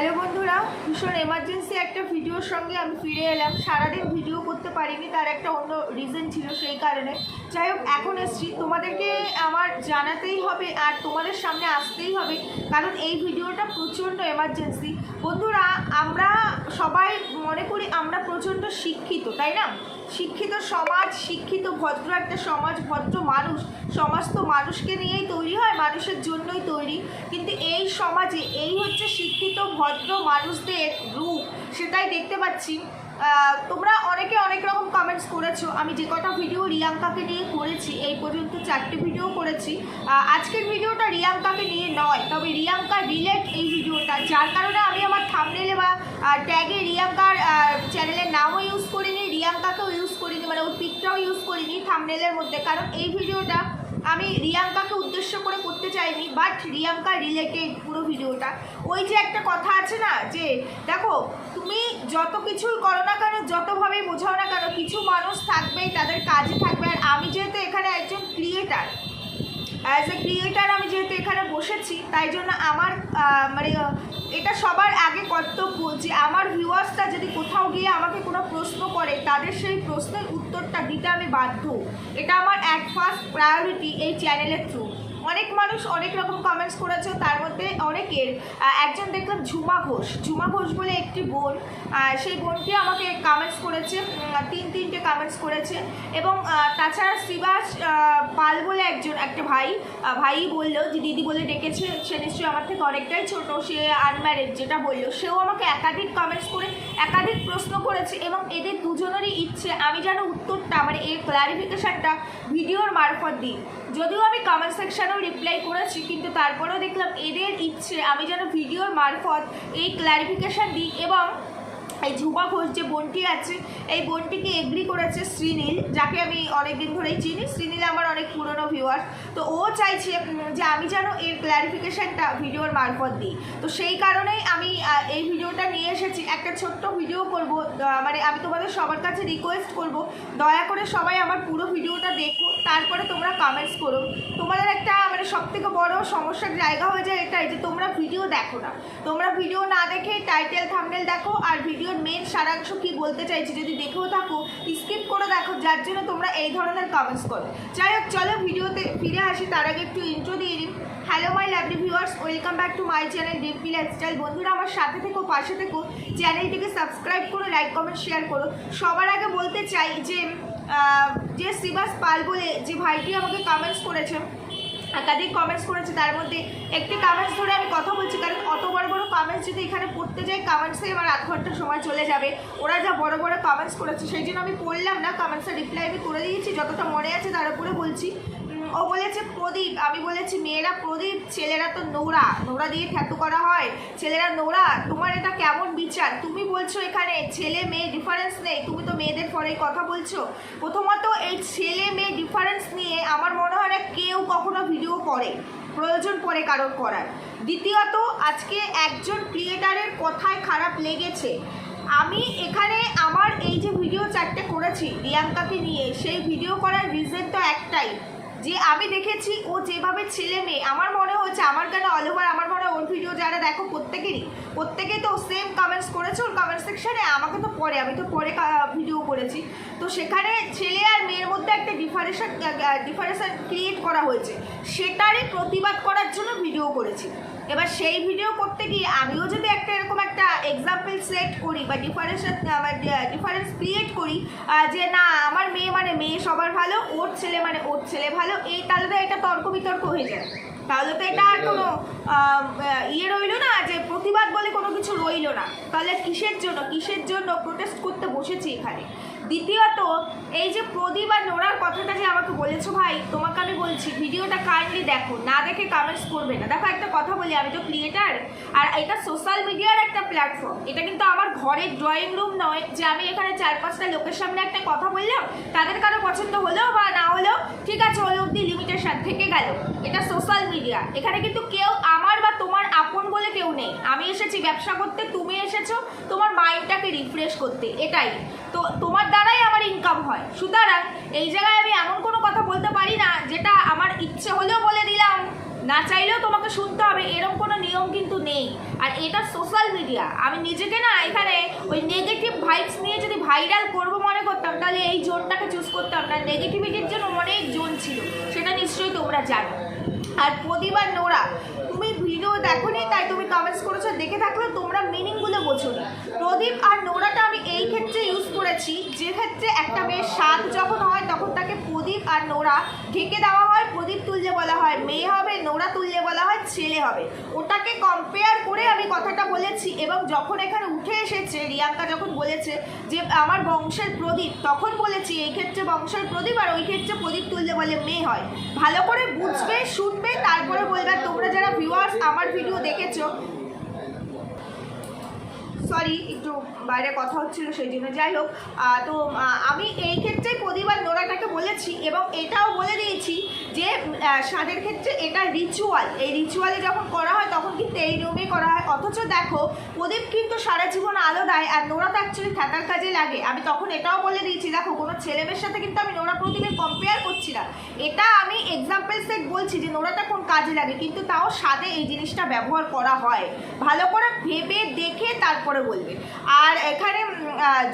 Hello বন্ধুরা, ভীষণ emergency একটা ভিডিওর সঙ্গে আমি ফিরে এলাম। সারাদিন ভিডিও করতে পারিনি, তার একটা অন্য রিজন ছিল সেই কারণে। যাই হোক, এখন এসছি। তোমাদেরকে আমার জানাতেই হবে আর তোমাদের সামনে আসতেই হবে, কারণ এই ভিডিওটা প্রচণ্ড এমার্জেন্সি বন্ধুরা, আমরা সবাই মনে করি আমরা প্রচণ্ড শিক্ষিত, তাই না? শিক্ষিত সমাজ, শিক্ষিত ভদ্র একটা সমাজ, ভদ্র মানুষ। সমাজ তো মানুষকে নিয়েই তৈরি হয়, মানুষের জন্যই তৈরি। কিন্তু এই সমাজে এই হচ্ছে শিক্ষিত, ভদ্র মানুষদের রূপ, সেটাই দেখতে পাচ্ছি। তোমরা অনেকে অনেক রকম কমেন্টস করেছ। আমি যে কটা ভিডিও রিয়াঙ্কাকে নিয়ে করেছি, এই পর্যন্ত চারটে ভিডিও করেছি। আজকের ভিডিওটা রিয়াঙ্কাকে নিয়ে নয়, তবে রিয়াঙ্কা রিলেট এই ভিডিওটা যার কারণে আমি আমার থামনেলে বা ট্যাগে রিয়াঙ্কার চ্যানেলের নামও ইউজ করিনি, রিয়াঙ্কাকেও ইউজ করিনি মানে ওর পিকটাও ইউজ করিনি থামনেলের মধ্যে। কারণ এই ভিডিওটা আমি রিয়াঙ্কাকে উদ্দেশ্য করে করতে চাইনি বাট রিয়াঙ্কা রিলেটেড পুরো ভিডিওটা। ওই যে একটা কথা আছে না, যে দেখো, তুমি যত কিছুই করো না কেন যতভাবেই বোঝাও না কেন, কিছু মানুষ থাকবেই, তাদের কাজে থাকবে। আর আমি যেহেতু এখানে একজন ক্রিয়েটার অ্যাজ এ ক্রিয়েটার আমি যেহেতু এখানে বসেছি, তাই জন্য আমার মানে এটা সবার আগে কর্তব্য যে আমার ভিউয়ার্সটা যদি কোথাও গিয়ে আমাকে তাদের সেই প্রশ্নের উত্তরটা দিতে আমি বাধ্য। এটা আমার এক ফার্স্ট প্রায়োরিটি এই চ্যানেলের থ্রু অনেক মানুষ অনেক রকম কমেন্টস করেছে, তার মধ্যে অনেকের একজন দেখলাম ঝুমা ঘোষ। ঝুমা ঘোষ বলে একটি বোন সেই বোনটি আমাকে কমেন্টস করেছে তিন তিনটে কমেন্টস করেছে এবং তাছাড়া শ্রীবাস পাল বলে একজন, একটা ভাই ভাই বলল, যে দিদি বলে ডেকেছে, সে নিশ্চয়ই আমার থেকে অনেকটাই ছোট, সে আনম্যারিড যেটা বলল, সেও আমাকে একাধিক কমেন্টস করে একাধিক প্রশ্ন করেছে এবং এদের দুজনেরই ইচ্ছে, আমি যেন উত্তরটা মানে এর ক্লারিফিকেশানটা ভিডিওর মারফত দিই। যদিও আমি কমেন্ট সেকশানেও রিপ্লাই করেছি, কিন্তু তারপরেও দেখলাম এদের ইচ্ছে, আমি যেন ভিডিওর মারফত এই ক্লারিফিকেশান দিই এবং এই ঝুমা ঘোষ যে বোনটি আছে, এই বোনটিকে এগ্রি করেছে শ্রীনীল, যাকে আমি অনেকদিন ধরেই চিনি। শ্রীনীল আমার অনেক পুরনো ভিউয়ার তো ও চাইছে যে আমি যেন এর ক্ল্যারিফিকেশানটা ভিডিওর মারফত দিই। তো সেই কারণেই আমি এই ভিডিওটা নিয়ে এসেছি। একটা ছোট্ট ভিডিও করব। মানে আমি তোমাদের সবার কাছে রিকোয়েস্ট করব, দয়া করে সবাই আমার পুরো ভিডিওটা দেখো, তারপরে তোমরা কমেন্টস করো। তোমাদের একটা মানে সব থেকে বড় সমস্যার জায়গা হয়ে যায় এটাই যে তোমরা ভিডিও দেখো না। তোমরা ভিডিও না দেখে টাইটেল থাম্বনেল দেখো, আর ভিডিওর মেন সারাংশ কী বলতে চাইছি যদি দেখেও থাকো স্কিপ করে দেখো, যার জন্য তোমরা এই ধরনের কমেন্টস করো। যাই হোক, চলো ভিডিওতে ফিরে আসি। তার আগে একটু ইন্ট্রো দিয়ে দিন hello my lovely viewers welcome back to my channel Dimpy lifestyle বন্ধুরা, আমার সাথে থেকো, পাশে থেকো। চ্যানেলটিকে সাবস্ক্রাইব করো লাইক কমেন্ট শেয়ার করো। সবার আগে বলতে চাই যে যে শ্রীবাস পাল বলে যে ভাইটি আমাকে কমেন্টস করেছে একাধিক কমেন্টস করেছে, তার মধ্যে একটি কামেন্টস ধরে আমি কথা বলছি, কারণ অত বড় বড় কামেন্টস যদি এখানে পড়তে যাই কামেন্টসে আমার আধ ঘণ্টা সময় চলে যাবে। ওরা যা বড় বড় কামেন্টস করেছে, সেই জন্য আমি পড়লাম না কমেন্টসের রিপ্লাই আমি করে দিয়েছি, যতটা মনে আছে তার উপরে বলছি। ও বলেছে প্রদীপ, আমি বলেছি, মেয়েরা, প্রদীপ, ছেলেরা তো নোরা নোরা দিয়ে খ্যাত করা হয়। ছেলেরা নোরা, তোমার এটা কেমন বিচার? তুমি বলছো এখানে ছেলে মেয়ে ডিফারেন্স নেই, তুমি তো মেয়েদের পরেই কথা বলছো। প্রথমত, এই ছেলে মেয়ে ডিফারেন্স নিয়ে আমার মনে হয় না কেউ কখনো ভিডিও করে, প্রয়োজন পড়ে কারোর করার। দ্বিতীয়ত, আজকে একজন ক্রিয়েটারের কথায় খারাপ লেগেছে। আমি এখানে আমার এই যে ভিডিও চারটে করেছি রিয়াঙ্কাকে নিয়ে, সেই ভিডিও করার রিজন তো একটাই। যে আমি দেখেছি ও যেভাবে ছেলে মেয়ে, আমার মনে হচ্ছে আমার কেন অল ওভার আমার মনে হয় ওর ভিডিও যারা দেখো প্রত্যেকেরই, প্রত্যেকে তো সেম কমেন্টস করেছে ওর কমেন্ট সেকশানে আমাকে তো পরে, আমি তো পরে ভিডিও করেছি। তো সেখানে ছেলে আর মেয়ের মধ্যে একটা ডিফারেশন ডিফারেশন ক্রিয়েট করা হয়েছে। সেটারই প্রতিবাদ করার জন্য ভিডিও করেছি। এবার সেই ভিডিও করতে গিয়ে আমিও যদি একটা এরকম একটা এক্সাম্পল সেট করি বা ডিফারেন্সের ডিফারেন্স ক্রিয়েট করি যে না, আমার মেয়ে মানে মেয়ে সবার ভালো, ওর ছেলে মানে ওর ছেলে ভালো এই তাহলে তো এটা তর্ক বিতর্ক হয়ে যায়। তাহলে তো এটা আর কোনো ইয়ে রইল না যে প্রতিবাদ বলে কোনো কিছু রইল না। তাহলে কিসের জন্য কিসের জন্য প্রোটেস্ট করতে বসেছি এখানে? দ্বিতীয়ত, এই যে প্রদীপ আর নোরার কথাটা যে আমাকে বলেছ ভাই, তোমাকে আমি বলছি, ভিডিওটা কাইন্ডলি দেখো, না দেখে কমেন্টস করবে না। দেখো একটা কথা বলি, আমি তো ক্রিয়েটার আর এটা সোশ্যাল মিডিয়ার একটা প্ল্যাটফর্ম এটা কিন্তু আমার ঘরের ড্রয়িং রুম নয়, যে আমি এখানে চার পাঁচটা লোকের সামনে একটা কথা বললাম, তাদের কারও পছন্দ হলেও বা না হলেও, ঠিক আছে, ওই অব্দি লিমিটেশন থেকে গেল। এটা সোশ্যাল মিডিয়া এখানে কিন্তু কেউ আমার বা তোমার আপন বলে কেউ নেই। আমি এসেছি ব্যবসা করতে, তুমি এসেছ, তোমার মাইন্ডটাকে রিফ্রেশ করতে, এটাই। তো তোমার দ্বারাই আমার ইনকাম হয়। সুতরাং এই জায়গায় আমি এমন কোনো কথা বলতে পারি না, যেটা আমার ইচ্ছে হলেও বলে দিলাম। না চাইলেও তোমাকে শুনতে হবে এরকম কোনো নিয়ম কিন্তু নেই। আর এটা সোশ্যাল মিডিয়া আমি নিজেকে না এখানে ওই নেগেটিভ ভাইবস নিয়ে যদি ভাইরাল করব মনে করতাম, তাহলে এই জোনটাকে চুজ করতাম না। নেগেটিভিটির জন্য অনেক জোন ছিল, সেটা নিশ্চয়ই তোমরা জানো। আর প্রদীপ আর নোরা দেখোনি, তাই তুমি কমেন্টস করেছ, দেখে থাকলেও তোমরা মিনিংগুলো বোঝো প্রদীপ আর নোরাটা আমি এই ক্ষেত্রে ইউজ করেছি, যে ক্ষেত্রে একটা মেয়ের স্বাদ যখন হয়, তখন তাকে প্রদীপ আর নোরা ঢেকে দেওয়া হয়, প্রদীপ তুললে বলা হয় মেয়ে হবে, নোরা তুললে বলা হয় ছেলে হবে। ওটাকে কম্পেয়ার করে আমি কথাটা বলেছি, এবং যখন এখানে উঠে এসেছে রিয়াঙ্কা যখন বলেছে যে আমার বংশের প্রদীপ, তখন বলেছি এই ক্ষেত্রে বংশের প্রদীপ আর ওই ক্ষেত্রে প্রদীপ তুললে বলে মেয়ে হয়। ভালো করে বুঝবে, শুনবে, তারপরে বলবে তোমরা যারা ভিউয়ার্স আমার ভিডিও দেখেছ সরি একটু বাইরে কথা হচ্ছিল, সেই জন্য যাই হোক। তো আমি এই ক্ষেত্রে প্রদীপ আর নোরাটাকে বলেছি এবং এটাও বলে দিয়েছি যে স্বাদের ক্ষেত্রে এটা রিচুয়াল এই রিচুয়ালে যখন করা হয়, তখন কিন্তু এই নিয়মে করা হয়। অথচ দেখো, প্রদীপ কিন্তু সারা জীবন আলো দেয় আর নোরা তো অ্যাকচুয়ালি থাকার কাজে লাগে। আমি তখন এটাও বলে দিয়েছি, দেখো, কোনো ছেলেমেয়ের সাথে কিন্তু আমি নোরা প্রদীপের কম্পেয়ার করছি না। এটা আমি এক্সাম্পল সেট বলছি যে, নোরাটা কোন কাজে লাগে, কিন্তু তাও স্বাদে এই জিনিসটা ব্যবহার করা হয়। ভালো করে ভেবে দেখে তারপরে বলবে। আর এখানে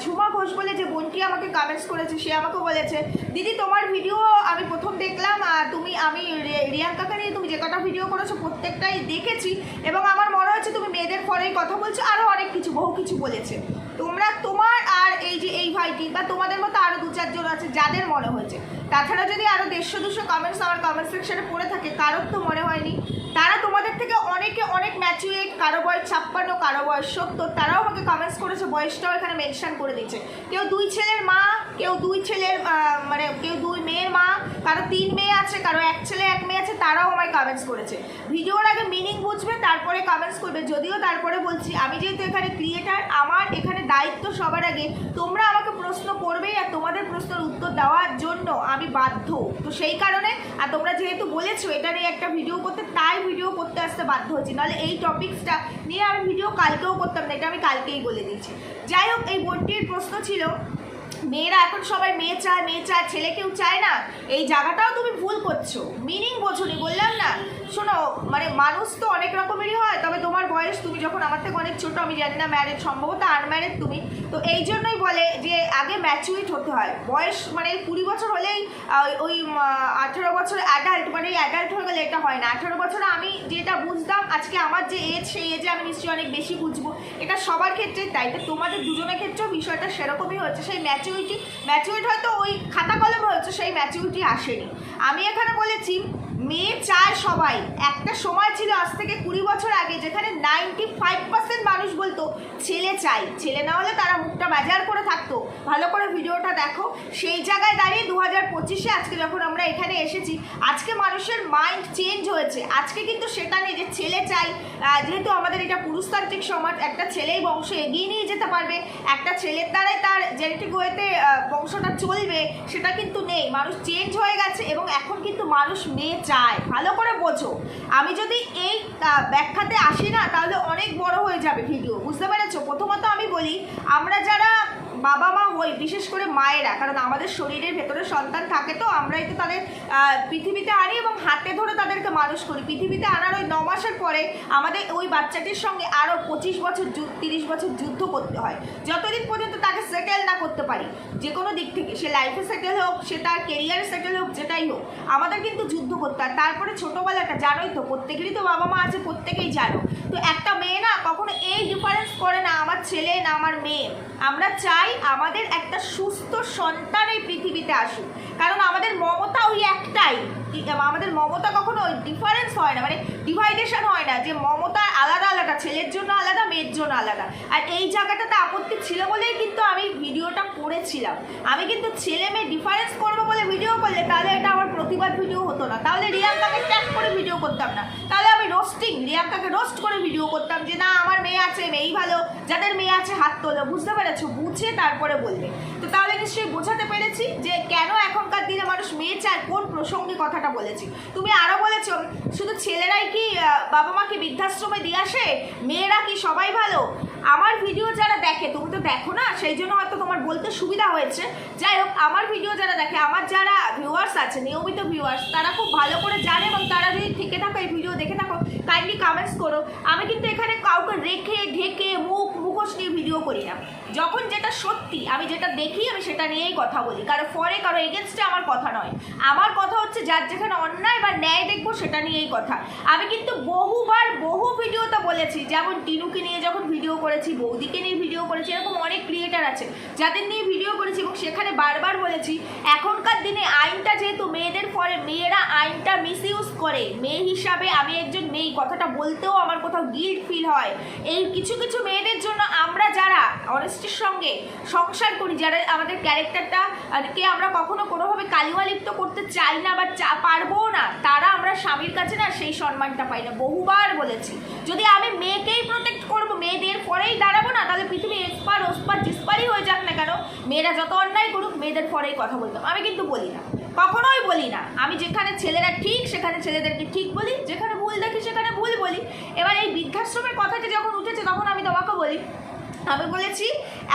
ঝুমা ঘোষ বলে যে বোনটি আমাকে কমেন্টস করেছে, সে আমাকে বলেছে, দিদি, তোমার ভিডিও আমি প্রথম দেখলাম তুমি, আমি রিয়াঙ্কাকে নিয়ে তুমি যে কটা ভিডিও করেছ, প্রত্যেকটাই দেখেছি, এবং আমার মনে হচ্ছে তুমি মেয়েদের ফরেই কথা বলছো আরও অনেক কিছু, বহু কিছু বলেছে। তোমরা তোমার আর এই যে, এই ভাইটি, বা তোমাদের মতো আরও দু চারজন আছে, যাদের মনে হয়েছে। তাছাড়া যদি আরও দেড়শো, দুশো কমেন্টস আমার কমেন্ট সেকশনে পড়ে থাকে, কারোর তো মনে হয়নি। তারা তোমাদের থেকে অনেকে অনেক ম্যাচুরেট কারও বয়স ছাপ্পান্ন কারও বয়স সত্তর, তারাও আমাকে কমেন্টস করেছে, বয়সটাও এখানে মেনশান করে দিচ্ছে কেউ দুই ছেলের মা কেউ দুই ছেলের মানে কেউ দুই মেয়ের মা, কারও তিন মেয়ে আছে, কারও এক ছেলে, এক মেয়ে আছে, তারাও আমায় কমেন্টস করেছে। ভিডিওর আগে মিনিং বুঝবে, তারপরে কমেন্টস করবে। যদিও তারপরে বলছি, আমি যেহেতু এখানে ক্রিয়েটার আমার এখানে দায়িত্ব সবার আগে। তোমরা আমাকে প্রশ্ন করবেই আর তোমাদের প্রশ্নের উত্তর দেওয়ার জন্য আমি বাধ্য। তো সেই কারণে, আর তোমরা যেহেতু বলেছ, এটা নিয়ে একটা ভিডিও করতে, তাই ভিডিও করতে আসতে বাধ্য হচ্ছি। নাহলে এই টপিক্সটা নিয়ে আমি ভিডিও কালকেও করতাম না, এটা আমি কালকেই বলে দিচ্ছি। যাই হোক, এই বোনটির প্রশ্ন ছিল মেয়েরা এখন সবাই মেয়ে চায় মেয়ে চায়, ছেলে কেউ চায় না। এই জায়গাটাও তুমি ভুল করছ। মিনিং বোঝো বললাম না। শোনো মানে মানুষ তো অনেক রকমেরই হয়, তবে তোমার বয়স, তুমি যখন আমার থেকে অনেক ছোটো, আমি জানি না ম্যারেজ সম্ভবত আনম্যারেড তুমি। তো এই জন্যই বলে যে আগে ম্যাচুরিট হতে হয়। বয়স মানে কুড়ি বছর হলেই ওই আঠেরো বছর অ্যাডাল্ট মানে অ্যাডাল্ট হয়ে গেলে এটা হয় না। আঠেরো বছরে আমি যেটা বুঝতাম, আজকে আমার যে এজ সেই এজে আমি নিশ্চয়ই অনেক বেশি বুঝব। এটা সবার ক্ষেত্রে তাই, তো তোমাদের দুজনের ক্ষেত্রেও বিষয়টা সেরকমই হচ্ছে। সেই ম্যাচুরিটি ম্যাচুরিটি হয়তো ওই খাতা কলমে হচ্ছে, সেই ম্যাচুরিটি আসেনি। আমি এখানে বলেছি মেয়ে চায় সবাই। একটা সময় ছিল আজ থেকে কুড়ি বছর আগে, যেখানে নাইনটি ফাইভ পার্সেন্ট মানুষ বলতো, ছেলে চাই। ছেলে না হলে তারা মুখটা বাজার করে থাকতো। ভালো করে ভিডিওটা দেখো। সেই জায়গায় দাঁড়িয়ে দু হাজার পঁচিশে আজকে যখন আমরা এখানে এসেছি, আজকে মানুষের মাইন্ড চেঞ্জ হয়েছে। আজকে কিন্তু সেটা নেই যে ছেলে চাই। যেহেতু আমাদের এটা পুরুষতান্ত্রিক সমাজ, একটা ছেলেই বংশ এগিয়ে নিয়ে যেতে পারবে। একটা ছেলের দ্বারাই তার জেনেটিক ওয়েতে বংশটা চলবে, সেটা কিন্তু নেই। মানুষ চেঞ্জ হয়ে গেছে এবং এখন কিন্তু মানুষ মেয়ে চায় ভালো করে বোঝো। আমি যদি এই ব্যাখ্যাতে আসি না, তাহলে অনেক বড় হয়ে যাবে ভিডিও বুঝতে পেরেছ? প্রথমত আমি বলি, আমরা যারা বাবা মা হই বিশেষ করে মায়েরা, কারণ আমাদের শরীরের ভেতরে সন্তান থাকে তো আমরাই তো তাদের পৃথিবীতে আনি এবং হাতে ধরে তাদেরকে মানুষ করি। পৃথিবীতে আনার ওই ন মাসের পরে আমাদের ওই বাচ্চাটির সঙ্গে আরও পঁচিশ বছর তিরিশ বছর যুদ্ধ করতে হয়। যতদিন পর্যন্ত তাকে সেটেল না করতে পারি যে কোনো দিক থেকে, সে লাইফে সেটেল হোক, সে তার কেরিয়ারে সেটেল হোক, যেটাই হোক, আমাদের কিন্তু যুদ্ধ করতে হয়। তারপরে ছোটোবেলাটা জানোই তো, প্রত্যেকেরই তো বাবা মা আছে, প্রত্যেকেই জানো। তো একটা মেয়ে না কখনো এই ডিফারেন্স করে না, আমার ছেলে না আমার মেয়ে। আমরা চাই আমাদের একটা সুস্থ সন্তান এই পৃথিবীতে আসুক। কারণ আমাদের মমতা ওই একটাই। আমাদের মমতা কখনো ডিফারেন্স হয় না মানে ডিভাইডেশন হয় না, যে মমতা আলাদা আলাদা, ছেলের জন্য আলাদা, মেয়ের জন্য আলাদা। আর এই জায়গাটাতে আপত্তি ছিল বলেই কিন্তু আমি ভিডিওটা করেছিলাম। আমি কিন্তু ছেলে মেয়ে ডিফারেন্স করব বলে ভিডিও করলে তাহলে এটা আমার প্রতিবাদ ভিডিও হতো না। তাহলে রিয়াঙ্কাকে ট্যাগ করে ভিডিও করতাম না। তাহলে আমি রোস্টিং রিয়াঙ্কাকে রোস্ট করে ভিডিও করতাম যে, না, আমার মেয়ে আছে, মেয়েই ভালো, যাদের মেয়ে আছে হাত তোলো। বুঝতে পেরেছ? বুঝে তারপরে বলবে তো তাহলে নিশ্চয়ই বোঝাতে পেরেছি যে কেন এখনকার দিনে মানুষ মেয়ে চায়, কোন প্রসঙ্গে কথাটা বলেছি। তুমি আরও বলেছ, শুধু ছেলেরাই কি বাবা মাকে বৃদ্ধাশ্রমে দিয়ে আসে? মেয়েরা কি সবাই ভালো? আমার ভিডিও যারা দেখে, তুমি তো দেখো না, সেই জন্য হয়তো তোমার বলতে সুবিধা হয়েছে। যাই হোক, আমার ভিডিও যারা দেখে, আমার যারা ভিউয়ার্স আছে, নিয়মিত ভিউয়ার্স তারা খুব ভালো করে জানে এবং তারা যদি থেকে থাকো, এই ভিডিও দেখে থাকো কাইন্ডলি কমেন্টস করো। আমি কিন্তু এখানে কাউকে রেখে, ঢেকে, মুখ মুখোশ নিয়ে ভিডিও করি না। যখন যেটা সত্যি, আমি যেটা দেখি, আমি সেটা নিয়েই কথা বলি। কারও ফরে, কারও এগেনস্টে আমার কথা নয়। আমার কথা হচ্ছে যার যেখানে অন্যায় বা ন্যায় দেখব, সেটা নিয়েই কথা। আমি কিন্তু বহুবার, বহু ভিডিওতে বলেছি, যেমন টিনুকে নিয়ে যখন ভিডিও করেছি, বৌদিকে নিয়ে ভিডিও করেছি, এরকম অনেক ক্রিয়েটার আছে। যাদের নিয়ে ভিডিও করেছি এবং সেখানে বারবার বলেছি, এখনকার দিনে আইনটা যেহেতু মেয়েদের পরে মেয়েরা আইনটা মিস ইউজ করে। মেয়ে হিসাবে আমি একজন মেয়ে কথাটা বলতেও আমার কোথাও গিল্ট ফিল হয়। এই কিছু কিছু মেয়েদের জন্য আমরা যারা অনেস্টির সঙ্গে সংসার করি, যারা আমাদের ক্যারেক্টারটা কে আমরা কখনো কোনোভাবে কালিমা লিপ্ত করতে চাই না বা চা, পারবও না, তারা আমরা স্বামীর কাছে না সেই সম্মানটা পাই না। বহুবার বলেছি, যদি আমি মেয়েকেই প্রোটেক্ট করব, মেয়েদের পরেই দাঁড়াবো না, তাহলে পৃথিবী এক্সপার ওসপার ডিসপারই হয়ে যাক না কেন? মেয়েরা যত অন্যায় করুক, মেয়েদের পরেই কথা বলতাম। আমি কিন্তু বলি না। কখনোই বলি না। আমি যেখানে ছেলেরা ঠিক, সেখানে ছেলেদেরকে ঠিক বলি। যেখানে ভুল দেখি, সেখানে ভুল বলি। এবার এই বৃদ্ধাশ্রমের কথাটি যখন উঠেছে, তখন আমি তোমাকে বলি, আমি বলেছি,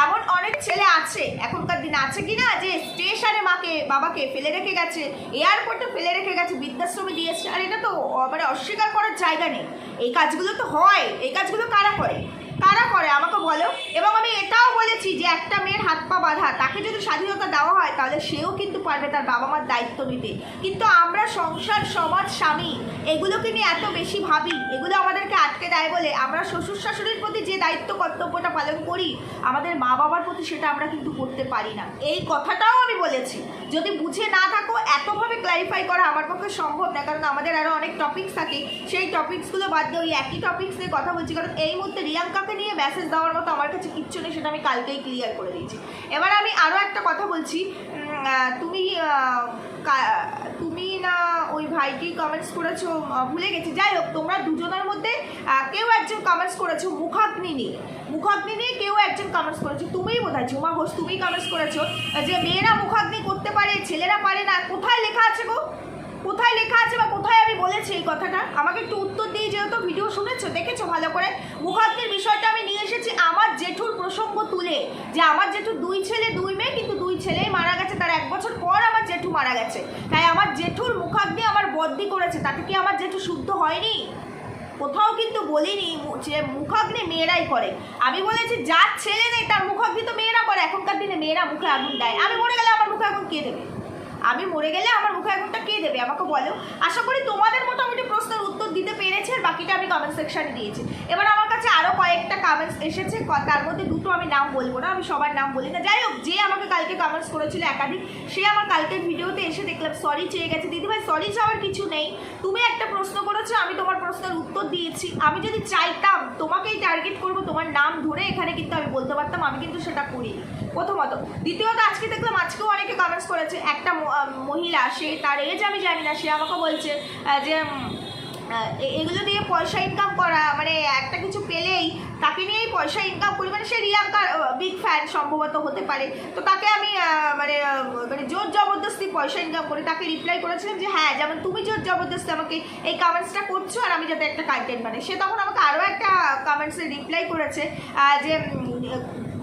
এমন অনেক ছেলে আছে, এখনকার দিনে আছে কি না, যে স্টেশনে মাকে, বাবাকে ফেলে রেখে গেছে, এয়ারপোর্টে ফেলে রেখে গেছে, বৃদ্ধাশ্রমে দিয়েছে আর এটা তো মানে অস্বীকার করার জায়গা নেই। এই কাজগুলো তো হয়। এই কাজগুলো কারা করে? কারা করে? আমাকে বলো। এবং আমি এটাও বলেছি যে একটা মেয়ের হাত পা বাঁধা, তাকে যদি স্বাধীনতা দেওয়া হয়, তাহলে সেও কিন্তু পারবে তার বাবা মার দায়িত্ব নিতে। কিন্তু আমরা সংসার, সমাজ, স্বামী, এগুলোকে নিয়ে এত বেশি ভাবি, এগুলো আমাদেরকে আটকে দেয় বলে আমরা শ্বশুর শাশুড়ির প্রতি যে দায়িত্ব, কর্তব্যটা পালন করি, আমাদের মা বাবার প্রতি সেটা আমরা কিন্তু করতে পারি না। এই কথাটাও আমি বলেছি। যদি বুঝে না থাকো, এতভাবে ক্লারিফাই করা আমার পক্ষে সম্ভব না, কারণ আমাদের আরও অনেক টপিক্স থাকে। সেই টপিক্সগুলো বাদ দিয়ে ওই একই টপিক্স নিয়ে কথা বলছি, কারণ এই মুহূর্তে রিয়াঙ্কাকে নিয়ে মেসেজ দেওয়ার মতো আমার কাছে কিচ্ছু নেই, সেটা আমি কালকেই ক্লিয়ার করে দিয়েছি। এবার আমি আরও একটা কথা বলছি। তুমি তুমি না ওই ভাইটি কমেন্টস করেছ ভুলে গেছি। যাই হোক, তোমরা দুজনের মধ্যে কেউ একজন কমেন্টস করেছ মুখাগ্নি নিয়ে মুখাগ্নি নিয়ে কেউ একজন কমেন্টস করেছ। তুমিই বোধ হয় ঝুমা ঘোষ, তুমিই কমেন্টস করেছ যে মেয়েরা মুখাগ্নি করতে পারে, ছেলেরা পারে না। কোথায় লেখা আছে গো? কোথায় লেখা আছে বা কোথায় আমি বলেছি এই কথাটা? আমাকে একটু উত্তর দিয়ে যেহেতু ভিডিও শুনেছো, দেখেছ ভালো করে? মুখাগ্নির বিষয়টা আমি নিয়ে এসেছি আমার জেঠুর প্রসঙ্গ তুলে, যে আমার জেঠুর দুই ছেলে, দুই মেয়ে, কিন্তু ছেলেই মারা গেছে, তার এক বছর পর আমার জেঠু মারা গেছে। তাই আমার জেঠুর মুখাগ্নি আমার বদ্দি করেছে, তাতে কি আমার জেঠু শুদ্ধ হয়নি? কোথাও কিন্তু বলিনি যে মুখাগ্নি মেয়েরাই করে। আমি বলেছি যার ছেলে নেই, তার মুখাগ্নি তো মেয়েরা করে। এখনকার দিনে মেয়েরা মুখে আগুন দেয়। আমি মরে গেলে আমার মুখে আগুন কে দেবে? আমি মরে গেলে আমার মুখে আগুনটা কে দেবে? আমাকে বলো। আশা করি তোমাদের মোটামুটি প্রশ্নের উত্তর দিতে পেরেছে আর বাকিটা আমি কমেন্ট সেকশানে দিয়েছি। এবার আমার কাছে আরও কয়েকটা কমেন্টস এসেছে তার মধ্যে দুটো আমি নাম বলব না, আমি সবার নাম বলি না। যাই হোক, যে আমাকে কালকে কমেন্টস করেছিল একাধিক, সে আমার কালকের ভিডিওতে এসে দেখলাম সরি চেয়ে গেছে। দিদিভাই সরি চাওয়ার কিছু নেই। তুমি একটা প্রশ্ন করেছ, আমি তোমার প্রশ্নের উত্তর দিয়েছি। আমি যদি চাইতাম, তোমাকেই টার্গেট করব, তোমার নাম ধরে এখানে কিন্তু আমি বলতে পারতাম, আমি কিন্তু সেটা করিনি। প্রথমত, দ্বিতীয়ত, আজকে দেখলাম, আজকেও অনেকে কমেন্টস করেছে, একটা মহিলা, সে তার এজ আমি জানি না, সে আমাকে বলছে যে এগুলো দিয়ে পয়সা ইনকাম করা মানে একটা কিছু পেলেই তাকে নিয়েই পয়সা ইনকাম করি মানে সে রিয়াঙ্কার বিগ ফ্যান সম্ভবত হতে পারে। তো তাকে আমি মানে মানে জোর জবরদস্তি পয়সা ইনকাম করি তাকে রিপ্লাই করেছিলাম যে হ্যাঁ যেমন তুমি জোর জবরদস্তি আমাকে এই কামেন্টসটা করছ আর আমি যাতে একটা কন্টেন্ট বানাই। সে তখন আমাকে আরও একটা কামেন্টসে রিপ্লাই করেছে যে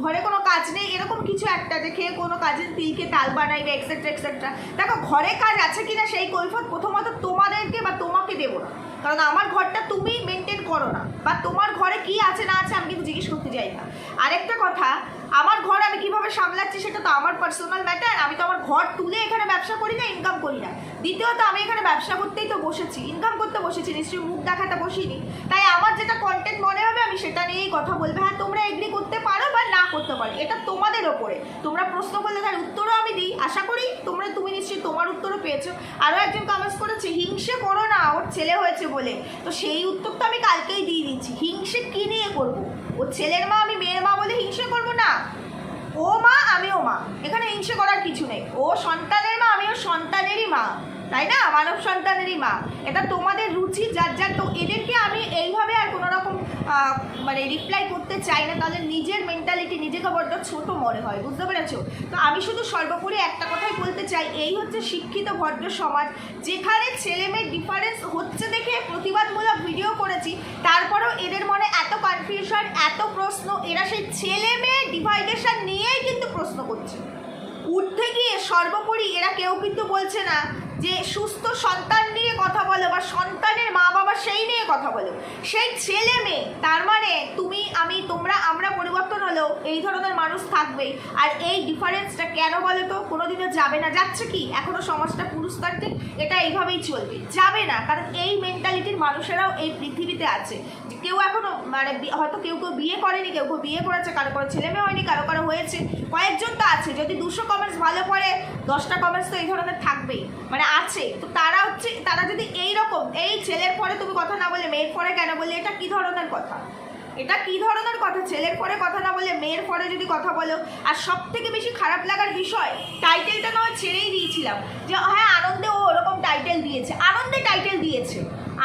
ঘরে কোনো কাজ নেই, এরকম কিছু একটা যে খেয়ে কোনো কাজের তিলকে তাল বানাইবে এক্সেট্রা এক্সেট্রা দেখো, ঘরে কাজ আছে কি না সেই কৈফত প্রথমত তোমাদেরকে বা তোমাকে দেবো না। কারণ আমার ঘরটা তুমি মেনটেন করো না। বা তোমার ঘরে কি আছে, না আছে, আমি কিন্তু জিজ্ঞেস করতে যাই না। আরেকটা কথা, আমার ঘর আমি কীভাবে সামলাচ্ছি সেটা তো আমার পার্সোনাল ম্যাটার আমি তো আমার ঘর তুলে এখানে ব্যবসা করি না ইনকাম করি না। দ্বিতীয়ত, আমি এখানে ব্যবসা করতেই তো বসেছি ইনকাম করতে বসেছি, নিশ্চয়ই মুখ দেখাতে বসিনি। তাই আমার যেটা কন্টেন্ট মনে হবে, আমি সেটা নিয়েই কথা বলব। হ্যাঁ তোমরা এগ্রি করতে পারো বা না করতে পারো, এটা তোমাদের ওপরে। তোমরা প্রশ্ন করলে তার উত্তরও আমি দিই। আশা করি তোমরা, তুমি নিশ্চয়ই তোমার উত্তরও পেয়েছ। আরও একজন কমেন্টস করেছে, হিংসে করো না, ওর ছেলে হয়েছে বলে। তো সেই উত্তর তো আমি কালকেই দিয়ে দিচ্ছি। হিংসে কী নিয়ে করব? ও ছেলের মা আমি মেয়ের মা বলে হিংসে করব না? ও মা, আমিও মা। এখানে হিংসে করার কিছু নেই। ও সন্তানের মা, আমিও সন্তানেরই মা। তাই না? মানব সন্তানেরই মা। এটা তোমাদের রুচি, যার যার। তো এদেরকে আমি এইভাবে আর কোনো রকম মানে রিপ্লাই করতে চাই না। তাহলে নিজের মেন্টালিটি নিজেকে বড্ড ছোট মনে হয়, বুঝতে পেরেছ? তো আমি শুধু সর্বোপরি একটা কথাই বলতে চাই, এই হচ্ছে শিক্ষিত ভদ্র সমাজ। যেখানে ছেলে মেয়ের ডিফারেন্স হচ্ছে দেখে প্রতিবাদমূলক ভিডিও করেছি, তারপরেও এদের মনে এত কনফিউশন এত প্রশ্ন, এরা সেই ছেলে মেয়ে ডিভাইডেশন নিয়েই কিন্তু প্রশ্ন করছে। উঠতে গিয়ে সর্বোপরি এরা কেউ কিন্তু বলছে না যে সুস্থ সন্তান কথা বলো বা সন্তানের মা বাবা সেই নিয়ে কথা বলো। সেই ছেলে মেয়ে, তার মানে তুমি, আমি, তোমরা, আমরা পরিবর্তন হলেও এই ধরনের মানুষ থাকবেই। আর এই ডিফারেন্সটা কেন বলো তো? কোনোদিনও যাবে না। যাচ্ছে কি? এখনও সমাজটা পুরুষতান্ত্রিক, এটা এইভাবেই চলবে। যাবে না। কারণ এই মেন্টালিটির মানুষেরাও এই পৃথিবীতে আছে। কেউ এখনও মানে হয়তো কেউ কেউ বিয়ে করেনি, কেউ কেউ বিয়ে করেছে, কারও কারও ছেলে মেয়ে হয়নি, কারও কারও হয়েছে। কয়েকজন তো আছে। যদি দুশো কমেন্টস ভালো পড়ে, দশটা কমেন্টস তো এই ধরনের থাকবেই। মানে আছে। তো তারা হচ্ছে, তারা যদি এই রকম এই ছেলের পরে তুমি কথা না বলে মেয়ের পরে কেন বললে? এটা কি ধরনের কথা? এটা কি ধরনের কথা? ছেলের পরে কথা না বলে মেয়ের পরে যদি কথা বলো, আর সব থেকে বেশি খারাপ লাগার বিষয় টাইটেলটা না ছেড়েই দিয়েছিলাম। যে হ্যাঁ আনন্দে ও ওরকম টাইটেল দিয়েছে, আনন্দে টাইটেল দিয়েছে।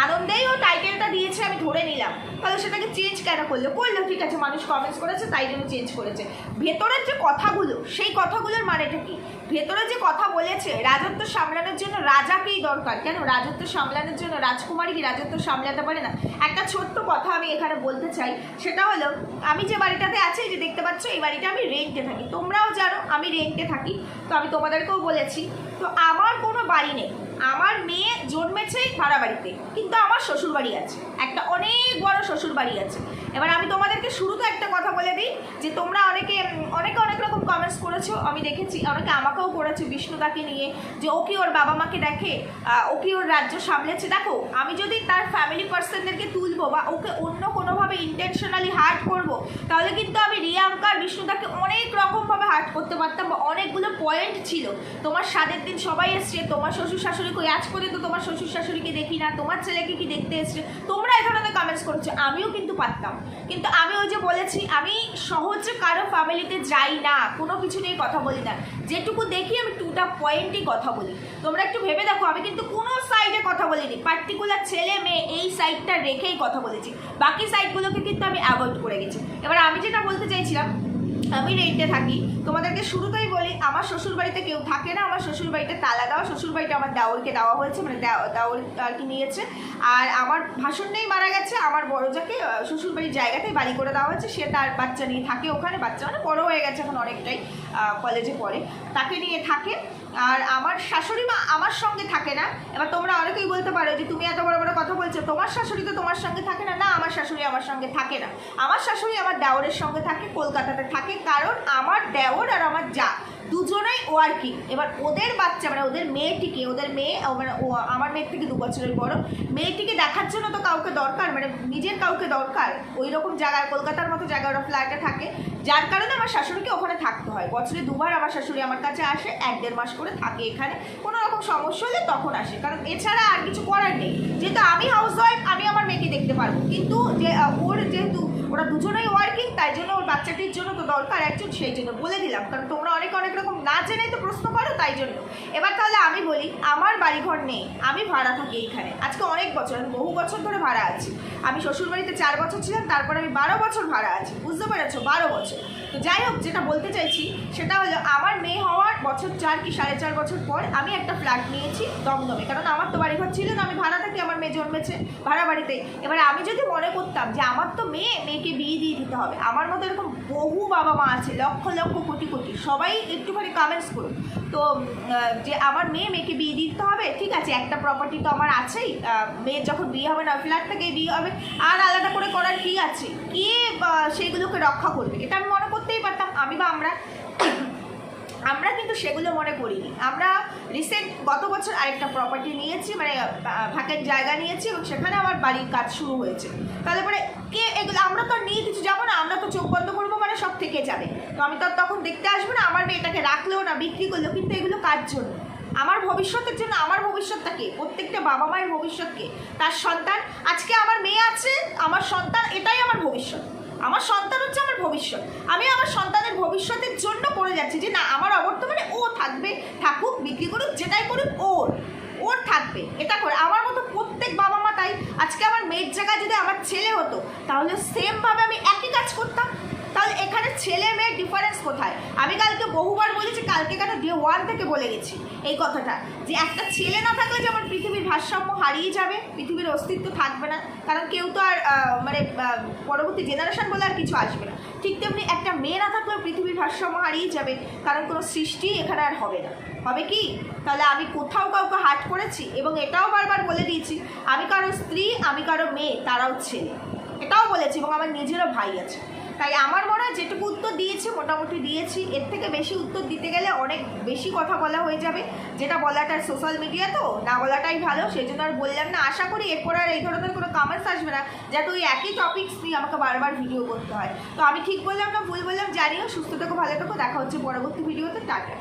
আনন্দেই ও টাইটেলটা দিয়েছে, আমি ধরে নিলাম। তাহলে সেটাকে চেঞ্জ কেন করল? করল, ঠিক আছে, মানুষ কমেন্টস করেছে, তাই জন্য চেঞ্জ করেছে। ভেতরের যে কথাগুলো, সেই কথাগুলোর মানেটা কি? ভেতরে যে কথা বলেছে, রাজত্ব সামলানোর জন্য রাজাকেই দরকার। কেন? রাজত্ব সামলানোর জন্য রাজকুমারী কি রাজত্ব সামলাতে পারে না? একটা ছোট্ট কথা আমি এখানে বলতে চাই, সেটা হলো, আমি যে বাড়িটাতে আছি যে দেখতে পাচ্ছ, এই বাড়িটা আমি রেন্টে থাকি। তোমরাও জানো, আমি রেন্টে থাকি, তো আমি তোমাদেরকেও বলেছি। তো আমার কোনো বাড়ি নেই। আমার মেয়ে জন্মেছে ভাড়া বাড়িতে, কিন্তু আমার শ্বশুর বাড়ি আছে। একটা অনেক বড় শ্বশুর বাড়ি আছে। এবার আমি তোমাদেরকে শুরুতে একটা কথা বলে দিই, যে তোমরা অনেকে অনেকে অনেক রকম কমেন্টস করেছ, আমি দেখেছি, অনেকে আমাকেও করেছে বিষ্ণুদাকে নিয়ে, যে ও কি ওর বাবা মাকে দেখে ও কি ওর রাজ্য সামলেছে? দেখো, আমি যদি তার ফ্যামিলি পার্সনদেরকে তুলবো বা ওকে অন্য কোনোভাবে ইন্টেনশনালি হার্ট করব, তাহলে কিন্তু আমি রিয়াঙ্কা আর বিষ্ণুদাকে অনেক রকমভাবে হার্ট করতে পারতাম বা অনেকগুলো পয়েন্ট ছিল। তোমার স্বাদের দিন সবাই এসছে, তোমার শ্বশুর শাশুড়ি কই? আজ পর্যন্ত তোমার শ্বশুর শাশুড়িকে দেখি না, তোমার ছেলেকে কি দেখতে এসছে? তোমরা এই ধরনের কমেন্টস করছ, আমিও কিন্তু পারতাম। কিন্তু আমি ওই যে বলেছি, আমি সহজে কারও ফ্যামিলিতে যাই না, কোনো কিছু নিয়ে কথা বলি না। যেটুকু দেখি আমি টুটা পয়েন্টই কথা বলি। তোমরা একটু ভেবে দেখো, আমি কিন্তু কোনো সাইডে কথা বলিনি। পার্টিকুলার ছেলে মেয়ে এই সাইডটা রেখেই কথা বলেছি। বাকি সাইডগুলোকে কিন্তু আমি অ্যাভয়েড করে গেছি। এবার আমি যেটা বলতে চাইছিলাম আমি রেন্টে থাকি। তোমাদেরকে শুরুতেই বলি, আমার শ্বশুর বাড়িতে কেউ থাকে না, আমার শ্বশুর বাড়িতে তালা দেওয়া শ্বশুর বাড়িতে আমার দাওরকে দেওয়া হয়েছে মানে দেও- দাওর আর কি নিয়েছে। আর আমার ভাসুর নেই মারা গেছে, আমার বড় যাকে শ্বশুর বাড়ির জায়গাতেই বাড়ি করে দেওয়া হয়েছে, সে তার বাচ্চা নিয়ে থাকে ওখানে, বাচ্চা মানে বড় হয়ে গেছে এখন অনেকটাই কলেজে পড়ে। তাকে নিয়ে থাকে আর আমার শাশুড়ি মা আমার সঙ্গে থাকে না। এবার তোমরা অনেকেই বলতে পারো যে তুমি এত বড় বড় কথা বলছো, তোমার শাশুড়ি তো তোমার সঙ্গে থাকে না? না, আমার শাশুড়ি আমার সঙ্গে থাকে না। আমার শাশুড়ি আমার দেওরের সঙ্গে থাকে, কলকাতাতে থাকে, কারণ আমার দেওর আর আমার যা। দুজনেই ওয়ার্কিং। এবার ওদের বাচ্চা মানে ওদের মেয়েটিকে, ওদের মেয়ে মানে আমার মেয়ের থেকে দু বছরের বড়, মেয়েটিকে দেখার জন্য তো কাউকে দরকার মানে নিজের কাউকে দরকার। ওই রকম জায়গায়, কলকাতার মতো জায়গায় ওরা ফ্ল্যাটে থাকে, যার কারণে আমার শাশুড়িকে ওখানে থাকতে হয়। বছরে দুবার আমার শাশুড়ি আমার কাছে আসে, এক দেড় মাস করে থাকে এখানে। কোনো রকম সমস্যা হলে তখন আসে, কারণ এছাড়া আর কিছু করার নেই। যেহেতু আমি হাউস ওয়াইফ আমি আমার মেয়েকে দেখতে পারব। কিন্তু যে ওর যেহেতু ওরা দুজনেই ওয়ার্কিং তাই জন্য ওর বাচ্চাটির জন্য তো দরকার একজন, সেই জন্য বলে দিলাম। কারণ তোমরা অনেক অনেক রকম না জেনেই তো প্রশ্ন করো, তাই জন্য। এবার তাহলে আমি বলি, আমার বাড়িঘর নেই, আমি ভাড়া থাকি এইখানে। আজকে অনেক বছর, আমি বহু বছর ধরে ভাড়া আছি। আমি শ্বশুরবাড়িতে চার বছর ছিলাম, তারপর আমি বারো বছর ভাড়া আছি, বুঝতে পেরেছ? বারো বছর। তো যাই হোক যেটা বলতে চাইছি সেটা হলো আমার মেয়ে হওয়ার বছর চার কি সাড়ে চার বছর পর আমি একটা ফ্ল্যাট নিয়েছি দমদমে। কারণ আমার তো বাড়িঘর ছিল না আমি ভাড়া থাকি আমার মেয়ে জন্মেছে ভাড়া বাড়িতে। এবার আমি যদি মনে করতাম যে আমার তো মেয়ে মেয়েকে বিয়ে দিয়ে দিতে হবে আমার মতো এরকম বহু বাবা মা আছে লক্ষ লক্ষ কোটি কোটি সবাই একটুখানি কামেন্টস করুন তো যে আমার মেয়ে মেয়েকে বিয়ে দিতে হবে ঠিক আছে একটা প্রপার্টি তো আমার আছেই মেয়ের যখন বিয়ে হবে না ফ্ল্যাট থেকেই বিয়ে হবে আর আলাদা করে করার কি আছে? কে আহ, সেইগুলোকে রক্ষা করবে? এটা আমি মনে করতেই পারতাম, আমি বা আমরা। আমরা কিন্তু সেগুলো মনে করিনি। আমরা রিসেন্ট গত বছর আরেকটা প্রপার্টি নিয়েছি মানে ভ্যাকেন্ট জায়গা নিয়েছি এবং সেখানে আমার বাড়ির কাজ শুরু হয়েছে। তাহলে পরে কে এগুলো, আমরা তো নিয়ে কিছু যাব না, আমরা তো চোখ বন্ধ করব মানে সব থেকে যাবে। তো আমি তো তখন দেখতে আসব না, আমার মেয়েটাকে রাখলেও না, বিক্রি করলেও, কিন্তু এগুলো কার জন্য? আমার ভবিষ্যতের জন্য আমার ভবিষ্যৎটাকে প্রত্যেকটা বাবা মায়ের ভবিষ্যৎকে তার সন্তান, আজকে আমার মেয়ে আছে, আমার সন্তান, এটাই আমার ভবিষ্যৎ। আমার সন্তান হচ্ছে আমার ভবিষ্যৎ। আমি আমার সন্তানের ভবিষ্যতের জন্য পড়ে যাচ্ছি যে, না, আমার অবর্তমানে ও থাকবে, থাকুক, বিক্রি করুক, যেটাই করুক, ওর ওর থাকবে। এটা করে। আমার মতো প্রত্যেক বাবা মা তাই। আজকে আমার মেয়ের জায়গায় যদি আমার ছেলে হতো, তাহলে সেমভাবে আমি একই কাজ করতাম। তাহলে এখানে ছেলে মেয়ের ডিফারেন্স কোথায়? আমি কালকে বহুবার বলেছি, কালকে কেন ডে ওয়ান থেকে বলে গেছি এই কথাটা। যে একটা ছেলে না থাকলে যেমন পৃথিবীর ভারসাম্য হারিয়ে যাবে, পৃথিবীর অস্তিত্ব থাকবে না, কারণ কেউ তো আর মানে পরবর্তী জেনারেশন বলে আর কিছু আসবে না। ঠিক তেমনি একটা মেয়ে না থাকলেও পৃথিবীর ভারসাম্য হারিয়ে যাবে, কারণ কোনো সৃষ্টি এখানে আর হবে না। হবে কি? তাহলে আমি কোথাও কাউকে হাট করেছি, এবং এটাও বারবার বলে দিয়েছি, আমি কারও স্ত্রী, আমি কারও মেয়ে, তারাও ছেলে। এটাও বলেছি, এবং আমার নিজেরও ভাই আছে। তাই আমার মনে হয় যেটুকু উত্তর দিয়েছি, মোটামুটি দিয়েছি। এর থেকে বেশি উত্তর দিতে গেলে অনেক বেশি কথা বলা হয়ে যাবে। যেটা বলাটা সোশ্যাল মিডিয়া তো, না বলাটাই ভালো। সেই জন্য আর বললাম না। আশা করি এরপর আর এই ধরনের কোনো কামার্স আসবে না। যাতে ওই একই টপিক্স নিয়ে আমাকে বারবার ভিডিও করতে হয়। তো আমি ঠিক বললাম না, ভুল বললাম, জানিও। সুস্থ থেকো, ভালো থেকো। দেখা হচ্ছে পরবর্তী ভিডিওতে টাটা।